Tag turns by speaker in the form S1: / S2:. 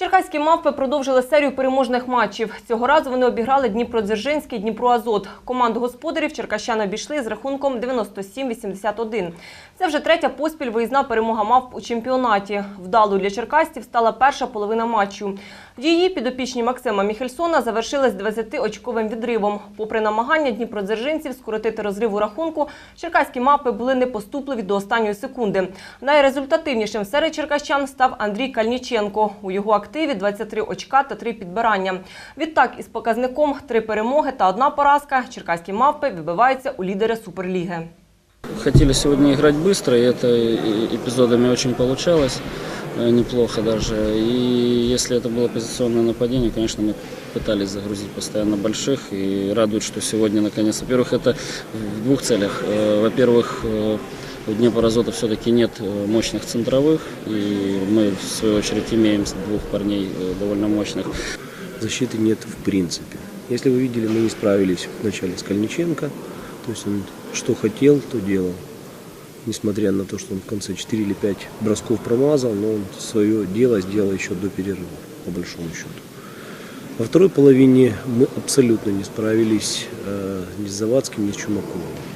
S1: Черкаські мавпи продовжили серію переможних матчів. Цього разу вони обіграли Дніпродзержинський, Дніпро-Азот. Команду господарів черкащани обійшли з рахунком 97-81. Це вже третя поспіль виїзна перемога мавп у чемпіонаті. Вдалою для черкасців стала перша половина матчу. Її підопічні Максима Міхельсона завершили з 20-очковим відривом. Попри намагання дніпродзержинців скоротити розрив у рахунку, черкаські мавпи були непоступливі до останньої секунди. Найрезультативнішим серед черкащан став Андрій Кальніченко. У його активі 23 очка та 3 підбирання. Відтак, із показником 3 перемоги та одна поразка, черкаські мавпи вибиваються у лідери Суперліги.
S2: Хотели сегодня играть быстро, и это и- эпизодами очень получалось, э, неплохо даже. И если это было позиционное нападение, конечно, мы пытались загрузить постоянно больших, и радует, что сегодня наконец, во-первых, это в двух целях. Э, Во-первых, э, у Днепра-Азота все-таки нет э, мощных центровых, и мы, в свою очередь, имеем двух парней э, довольно мощных.
S3: защиты нет в принципе. Если вы видели, мы не справились вначале с Кальниченко. То есть он что хотел, то делал. Несмотря на то, что он в конце 4 или 5 бросков промазал, но он свое дело сделал еще до перерыва, по большому счету. Во второй половине мы абсолютно не справились э, ни с Завадским, ни с Чумаковым.